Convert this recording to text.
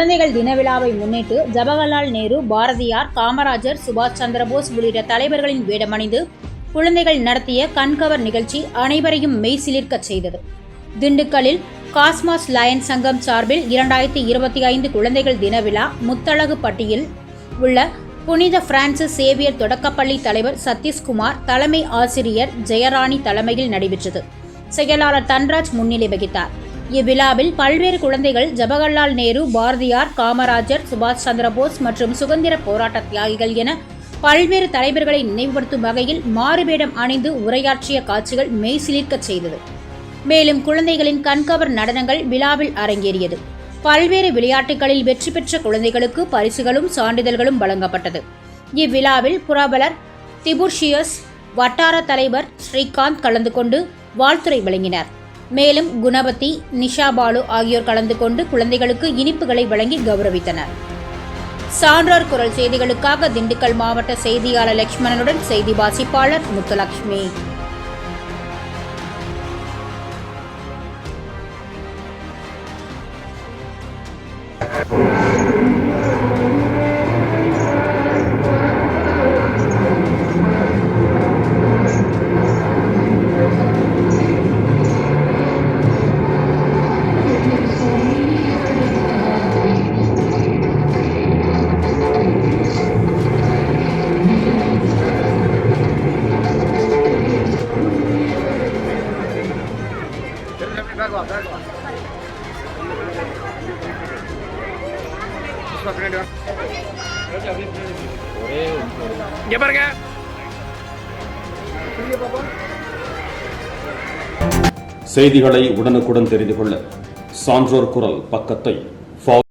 குழந்தைகள் தின விழாவை முன்னிட்டு ஜவஹர்லால் நேரு பாரதியார் காமராஜர் சுபாஷ் சந்திரபோஸ் உள்ளிட்ட தலைவர்களின் வேடமணிந்து குழந்தைகள் நடத்திய கண்கவர் நிகழ்ச்சி அனைவரையும் மெய்சிலிர்க்கச் செய்தது. திண்டுக்கல்லில் காஸ்மாஸ் லயன் சங்கம் சார்பில் இரண்டாயிரத்தி இருபத்தி ஐந்து குழந்தைகள் தின விழா முத்தழகுப்பட்டியில் உள்ள புனித பிரான்சிஸ் சேவியர் தொடக்கப்பள்ளி தலைவர் சதீஷ்குமார் தலைமை ஆசிரியர் ஜெயராணி தலைமையில் நடைபெற்றது. செயலாளர் தன்ராஜ் முன்னிலை வகித்தார். இவ்விழாவில் பல்வேறு குழந்தைகள் ஜவஹர்லால் நேரு பாரதியார் காமராஜர் சுபாஷ் சந்திரபோஸ் மற்றும் சுதந்திர போராட்ட தியாகிகள் என பல்வேறு தலைவர்களை நினைவுபடுத்தும் வகையில் மாறுவேடம் அணிந்து உரையாற்றிய காட்சிகள் மெய்சிலிர்க்கச் செய்தது. மேலும் குழந்தைகளின் கண்கவர் நடனங்கள் விழாவில் அரங்கேறியது. பல்வேறு விளையாட்டுகளில் வெற்றி பெற்ற குழந்தைகளுக்கு பரிசுகளும் சான்றிதழ்களும் வழங்கப்பட்டது. இவ்விழாவில் புரபலர் திபுர்ஷியஸ் வட்டார தலைவர் ஸ்ரீகாந்த் கலந்து கொண்டு வாழ்த்துரை வழங்கினர் மேலும் குணபதி நிஷா பாலு ஆகியோர் கலந்து கொண்டு குழந்தைகளுக்கு இனிப்புகளை வழங்கி கௌரவித்தனர் சான்றார் குரல் செய்திகளுக்காக திண்டுக்கல் மாவட்ட செய்தியாளர் லட்சுமணனுடன் செய்தி வாசிப்பாளர் முத்துலட்சுமி இங்க பாருங்க. செய்திகளை உடனுக்குடன் தெரிந்து கொள்ள சான்றோர் குரல் பக்கத்தை